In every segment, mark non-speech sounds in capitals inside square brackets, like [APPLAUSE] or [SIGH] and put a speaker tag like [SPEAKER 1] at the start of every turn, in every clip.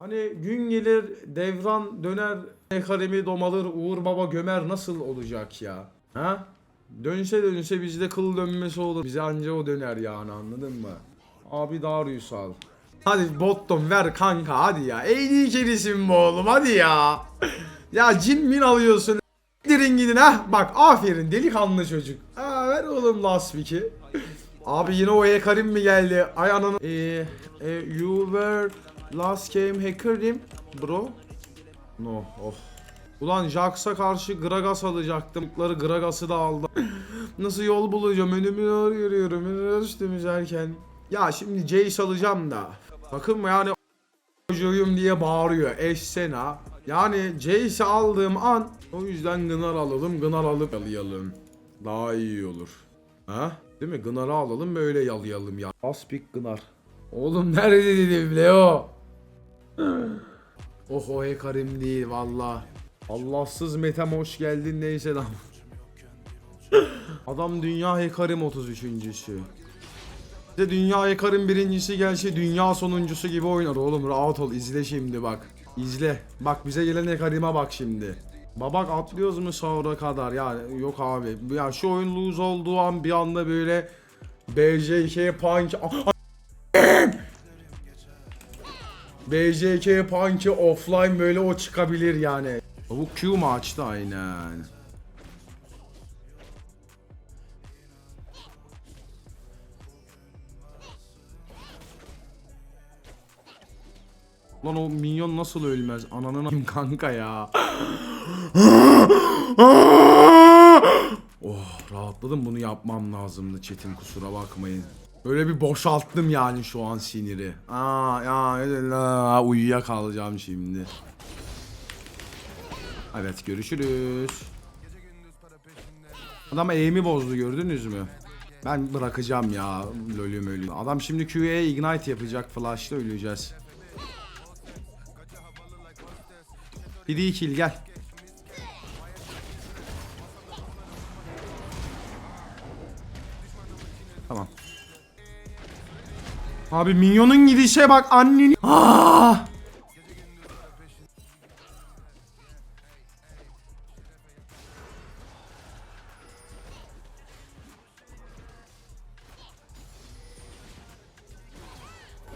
[SPEAKER 1] Hani gün gelir devran döner Ekaremi domalır Uğur Baba gömer nasıl olacak ya? Ha? Dönse dönse bizde kıl dönmesi olur. Bize anca o döner yani anladın mı? Abi Darius al. Hadi bottom ver kanka hadi ya. En kerisin bu oğlum hadi ya. ya cin min alıyorsun. Dirin gidin ha. Bak aferin delikanlı çocuk. Ha, ver oğlum last pick'i. Abi yine o Hekarim mi geldi? Ay ananı. Eee e, you were last game hacker'im bro. No oh. Ulan Jax'a karşı Gragas alacaktım. Gragas'ı da aldım. [LAUGHS] Nasıl yol bulacağım? Önümü arıyorum. Üniversitemiz erken. Ya şimdi Jace alacağım da. Takım yani çocuğum diye bağırıyor. Eşsena. Yani Jace'i aldığım an o yüzden Gınar alalım. Gınar alıp yalayalım. Daha iyi olur. Ha? Değil mi? Gınar'ı alalım böyle yalayalım ya. Aspik Gınar. Oğlum nerede dedim Leo? Oh o Hekarim değil valla. Allahsız Metem hoş geldin neyse lan. Adam dünya Hekarim 33.sü. Bir de dünya Hekarim birincisi gelse dünya sonuncusu gibi oynar oğlum rahat ol izle şimdi bak. İzle. Bak bize gelen Hekarim'e bak şimdi. Babak atlıyoruz mu sahura kadar ya yok abi. Ya şu oyun lose olduğu an bir anda böyle BJK Punk BJK Punk'i offline böyle o çıkabilir yani. Bu Q mu açtı aynen. Lan o minyon nasıl ölmez? Ananın a- kanka ya. oh rahatladım bunu yapmam lazımdı Çetin kusura bakmayın. Böyle bir boşalttım yani şu an siniri. Aa ya la, uyuyakalacağım şimdi. Evet görüşürüz. Adam aim'i bozdu gördünüz mü? Ben bırakacağım ya lolüm ölü. Adam şimdi Q'ye ignite yapacak flash'la öleceğiz. Free kill gel. Abi minyonun gidişe bak anneni. Aa!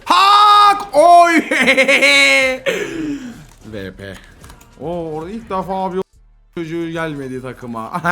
[SPEAKER 1] Hak! Oy! [LAUGHS] VP. O orada ilk defa bir çocuğu gelmedi takıma. [LAUGHS]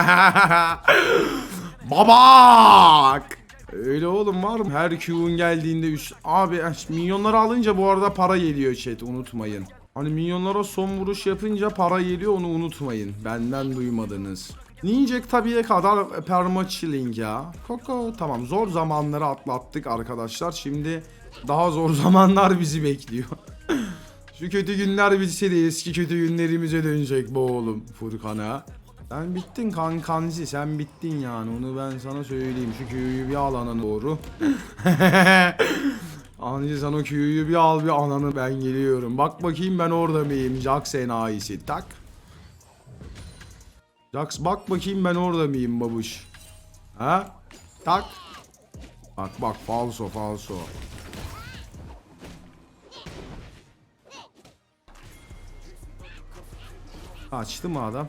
[SPEAKER 1] Babak! Öyle oğlum var mı? Her Q'un geldiğinde 3 abi minyonları alınca bu arada para geliyor chat unutmayın. Hani minyonlara son vuruş yapınca para geliyor onu unutmayın. Benden duymadınız. Ninjek tabiye kadar perma chilling ya. Koko tamam zor zamanları atlattık arkadaşlar. Şimdi daha zor [LAUGHS] zamanlar bizi bekliyor. [LAUGHS] Şu kötü günler bitse de eski kötü günlerimize dönecek bu oğlum Furkan'a. Sen bittin kan kanzi sen bittin yani onu ben sana söyleyeyim şu köyü bir al ananı doğru. [LAUGHS] Anca sen o köyü bir al bir ananı ben geliyorum. Bak bakayım ben orada mıyım Jax enayisi tak. Jax bak bakayım ben orada mıyım babuş. Ha? Tak. Bak bak falso falso. Açtı mı adam?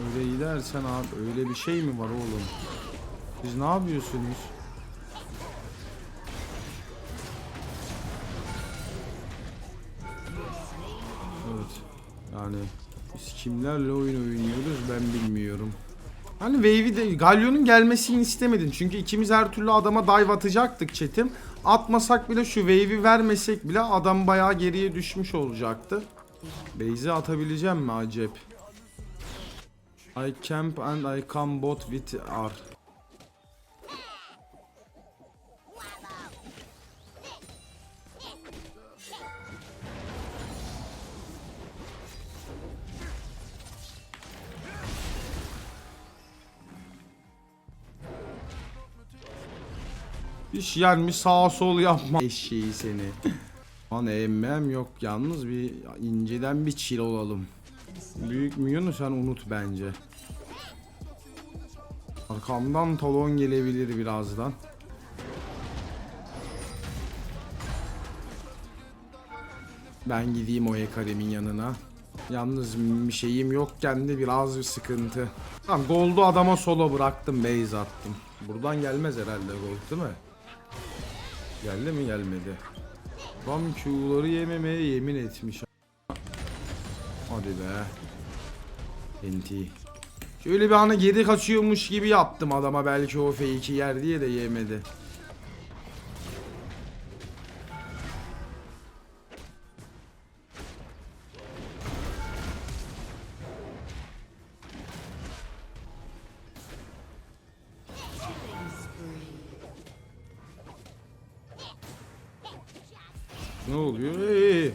[SPEAKER 1] Öyle gidersen abi öyle bir şey mi var oğlum? Siz ne yapıyorsunuz? Evet. Yani biz kimlerle oyun oynuyoruz ben bilmiyorum. Hani Wave'i de Galio'nun gelmesini istemedin. Çünkü ikimiz her türlü adama dive atacaktık chatim. Atmasak bile şu wave'i vermesek bile adam bayağı geriye düşmüş olacaktı. Base'i atabileceğim mi acep? I camp and I come bot with R. İş yermiş sağa sol yapma eşeği seni. [LAUGHS] Lan emmem yok yalnız bir inceden bir chill olalım. Büyük milyonu sen unut bence. Arkamdan talon gelebilir birazdan. Ben gideyim o Ekarim'in yanına. Yalnız bir şeyim yokken de biraz bir sıkıntı. Tamam Gold'u adama solo bıraktım base attım. Buradan gelmez herhalde Gold değil mi? Geldi mi gelmedi. Tam Q'ları yememeye yemin etmiş. Hadi be. NT. Şöyle bir ana geri kaçıyormuş gibi yaptım adama belki o fake'i yer diye de yemedi. Ne oluyor? Ee,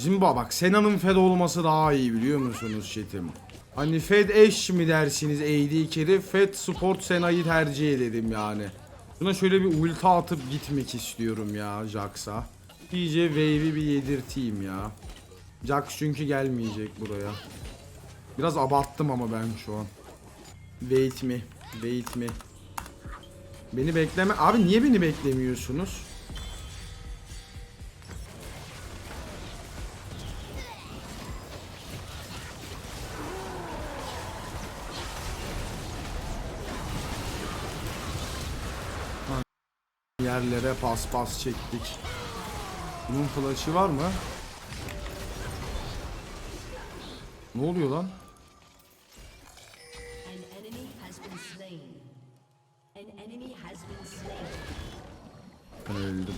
[SPEAKER 1] Bizim bak Sena'nın Fed olması daha iyi biliyor musunuz chatim? Hani Fed eş mi dersiniz AD carry? Fed support Sena'yı tercih ederim yani. Buna şöyle bir ulti atıp gitmek istiyorum ya Jax'a. İyice wave'i bir yedirteyim ya. Jax çünkü gelmeyecek buraya. Biraz abarttım ama ben şu an. Wait mi? Wait mi? Beni bekleme... Abi niye beni beklemiyorsunuz? Yerlere pas pas çektik. Bunun flash'ı var mı? Ne oluyor lan? Öldüm.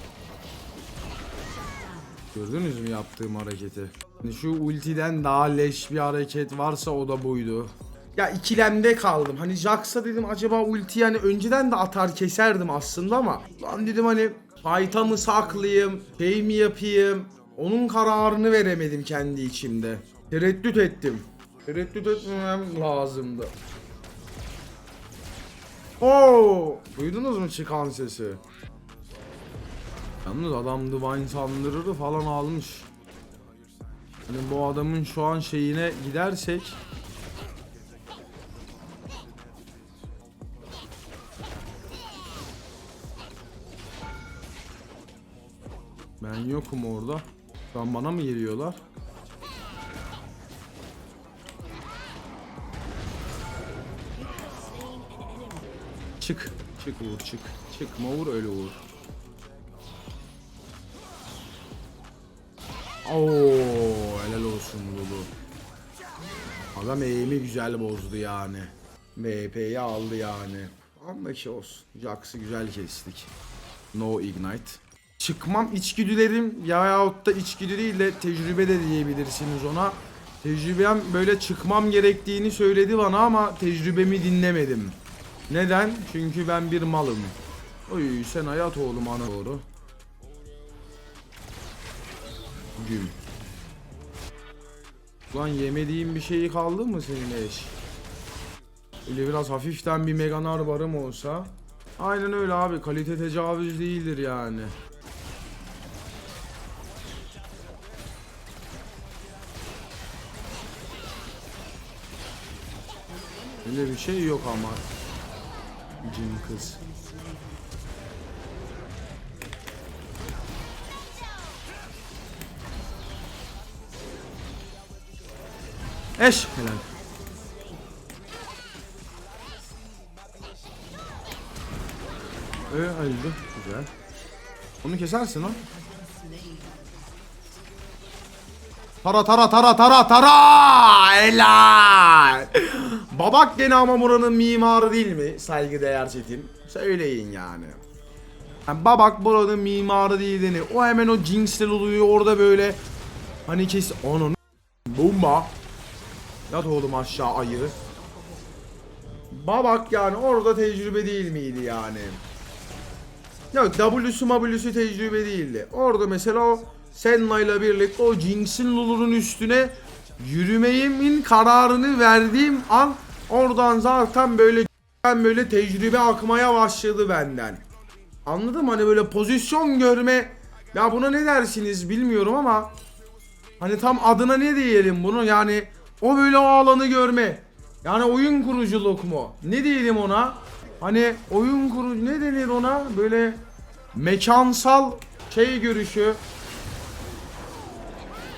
[SPEAKER 1] Gördünüz mü yaptığım hareketi? Hani şu ultiden daha leş bir hareket varsa o da buydu. Ya ikilemde kaldım. Hani Jax'a dedim acaba ulti yani önceden de atar keserdim aslında ama lan dedim hani fight'a mı saklayayım, şey mi yapayım? Onun kararını veremedim kendi içimde. Tereddüt ettim. Tereddüt etmemem lazımdı. Oo! Duydunuz mu çıkan sesi? Yalnız adam Divine Thunderer'ı falan almış. Hani bu adamın şu an şeyine gidersek Ben yokum orada. Şu an bana mı geliyorlar? Çık. Çık Uğur çık. Çıkma Uğur öyle Uğur. Oo, helal olsun Lulu. Adam eğimi güzel bozdu yani. MHP'yi aldı yani. Ama şey olsun. Jax'ı güzel kestik. No ignite. Çıkmam içgüdülerim yahut da içgüdü değil de tecrübe de diyebilirsiniz ona. Tecrübem böyle çıkmam gerektiğini söyledi bana ama tecrübemi dinlemedim. Neden? Çünkü ben bir malım. Oy sen hayat oğlum ana doğru. Güm. Ulan yemediğin bir şeyi kaldı mı senin eş? Öyle biraz hafiften bir meganar barım olsa. Aynen öyle abi kalite tecavüz değildir yani. Öyle bir şey yok ama. Cin kız. Eş helal. Ee, öldü. Güzel. Onu kesersin lan. Tara tara tara tara tara helal. Babak gene ama buranın mimarı değil mi? Saygıdeğer çetin. Söyleyin yani. yani babak buranın mimarı değil deni. O hemen o jinxler oluyor orada böyle. Hani kes... Onun bomba. Yat oğlum aşağı ayı. Babak yani orada tecrübe değil miydi yani? Yok W'su W'su tecrübe değildi. Orada mesela o Senna ile birlikte o Jinx'in Lulu'nun üstüne yürümeyimin kararını verdiğim an oradan zaten böyle ben [LAUGHS] böyle tecrübe akmaya başladı benden. Anladım hani böyle pozisyon görme ya buna ne dersiniz bilmiyorum ama hani tam adına ne diyelim bunu yani o böyle o alanı görme. Yani oyun kuruculuk mu? Ne diyelim ona? Hani oyun kuru ne denir ona? Böyle mekansal şey görüşü.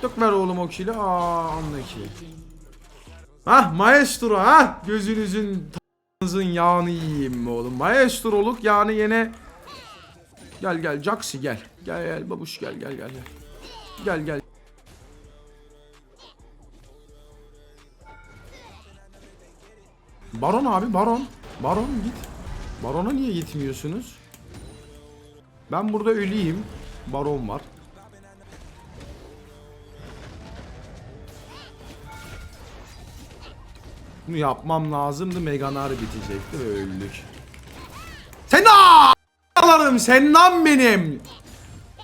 [SPEAKER 1] Tık ver oğlum o kili. Aa anla ki. Hah maestro ha. Gözünüzün t***nızın yağını yiyeyim mi oğlum? Maestroluk yani yine Gel gel Jaxi gel. Gel gel babuş gel gel gel gel. Gel gel. Baron abi baron. Baron git. Barona niye gitmiyorsunuz? Ben burada öleyim. Baron var. Bunu yapmam lazımdı. Meganar bitecekti ve öldük. Sena! Yalarım sen senden benim.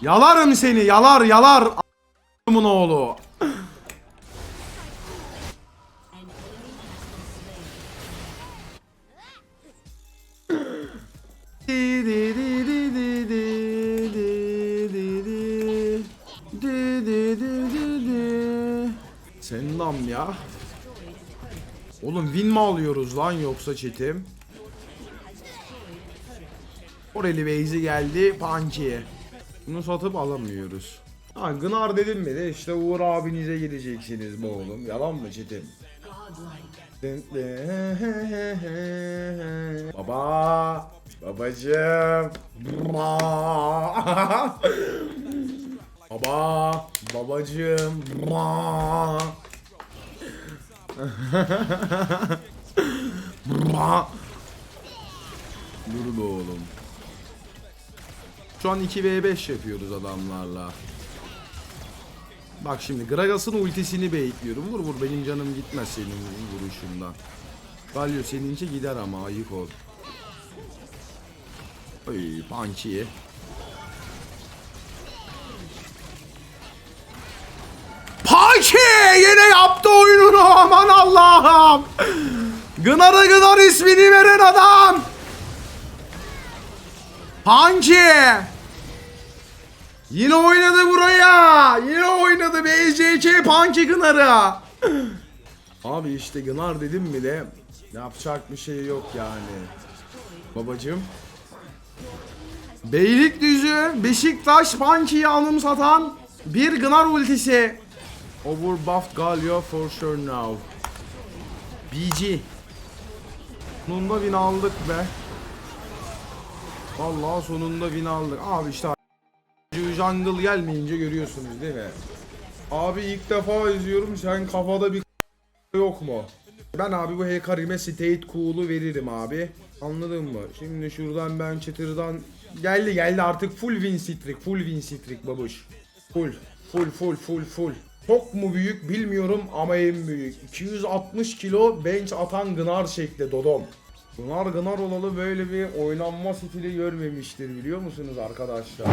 [SPEAKER 1] Yalarım seni yalar yalar. A**ımın oğlu. Sendam ya. Oğlum win mi alıyoruz lan yoksa çetim? Oreli Beyzi geldi Punky'ye. Bunu satıp alamıyoruz. Ha Gınar dedim mi de işte Uğur abinize gideceksiniz bu oğlum. Yalan mı çetim? Baba, babacığım. [LAUGHS] Baba, babacığım. Dur be oğlum. Şu an 2v5 yapıyoruz adamlarla. Bak şimdi Gragas'ın ultisini bekliyorum. Vur vur benim canım gitmez senin vuruşundan. Galio seninki gider ama ayık ol. Oy Punky. Yine yaptı oyununu aman Allah'ım. Gınar'a Gınar ismini veren adam. Punky. Yine oynadı buraya. Yine oynadı BJK Punky Gınar'ı. Abi işte Gınar dedim mi de yapacak bir şey yok yani. Babacım. Beylikdüzü Beşiktaş Punky'yi anımsatan bir Gınar ultisi. Overbuffed Galio for sure now. BG. Sonunda win aldık be. Vallahi sonunda win aldık. Abi işte Jungle gelmeyince görüyorsunuz değil mi? Abi ilk defa izliyorum sen kafada bir yok mu? Ben abi bu Hecarim'e State Cool'u veririm abi. Anladın mı? Şimdi şuradan ben çıtırdan geldi geldi artık full win streak, full win streak babuş. Full, full, full, full, full. Çok mu büyük bilmiyorum ama en büyük. 260 kilo bench atan Gınar şekli Dodom. Gınar Gınar olalı böyle bir oynanma stili görmemiştir biliyor musunuz arkadaşlar?